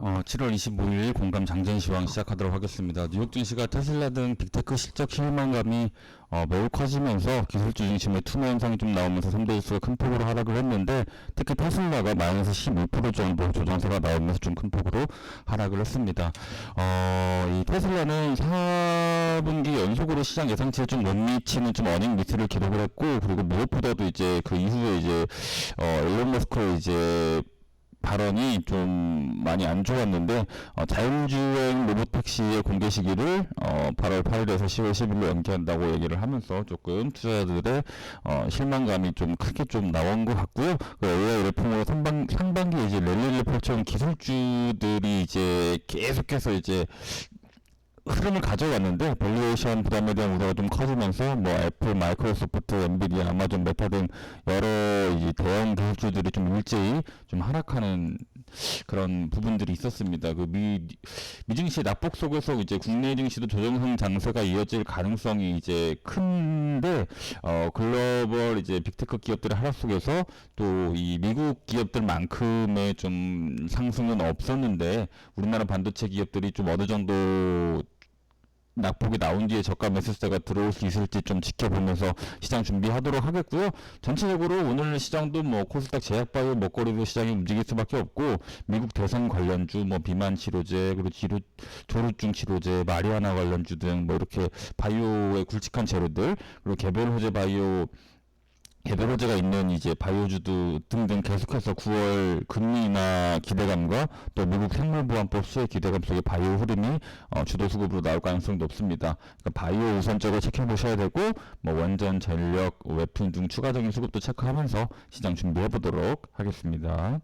어, 7월 25일 공감 장전 시황 시작하도록 하겠습니다. 뉴욕 증시가 테슬라 등 빅테크 실적 실망감이 어, 매우 커지면서 기술주 중심의 투매 현상이 좀 나오면서 3대 지수가 큰 폭으로 하락을 했는데 특히 테슬라가 마이너스 12% 정도 조정세가 나오면서 좀 큰 폭으로 하락을 했습니다. 어, 이 테슬라는 4분기 연속으로 시장 예상치에 좀 못 미치는 좀 어닝 미스를 기록을 했고 그리고 무엇보다도 이제 그 이후에 이제 어, 일론 머스크의 이제 발언이 좀 많이 안 좋았는데 어, 자율주행 로봇 택시의 공개 시기를 어, 8월 8일에서 10월 10일로 연기한다고 얘기를 하면서 조금 투자자들의 어, 실망감이 좀 크게 좀 나온 것 같고요. 그 AI 레폼으로 상반, 상반기에 이제 랠리를 펼쳐온 기술주들이 이제 계속해서 이제 흐름을 가져왔는데 밸류에이션 부담에 대한 우려가 좀 커지면서 뭐 애플, 마이크로소프트, 엔비디아, 아마존, 메타 등 여러 이제 대형 기술주들이 좀 일제히 좀 하락하는 그런 부분들이 있었습니다. 그 미, 미증시 낙폭 속에서 이제 국내 증시도 조정성 장세가 이어질 가능성이 이제 큰데 어 글로벌 이제 빅테크 기업들의 하락 속에서 또 이 미국 기업들만큼의 좀 상승은 없었는데 우리나라 반도체 기업들이 좀 어느 정도 낙폭이 나온 뒤에 저가 매수세가 들어올 수 있을지 좀 지켜보면서 시장 준비하도록 하겠고요. 전체적으로 오늘 시장도 뭐 코스닥 제약바이오 먹거리로 시장이 움직일 수밖에 없고 미국 대선 관련주 뭐 비만 치료제 그리고 지루, 조루증 치료제 마리아나 관련주 등 뭐 이렇게 바이오의 굵직한 재료들 그리고 개별 호재 바이오 개별 호재가 있는 이제 바이오주도 등등 계속해서 9월 금리 인하 기대감과 또 미국 생물보안법 수혜 기대감 속에 바이오 흐름이 어, 주도 수급으로 나올 가능성이 높습니다. 그러니까 바이오 우선적으로 체크해보셔야 되고 뭐 원전, 전력, 웹툰 등 추가적인 수급도 체크하면서 시장 준비해보도록 하겠습니다.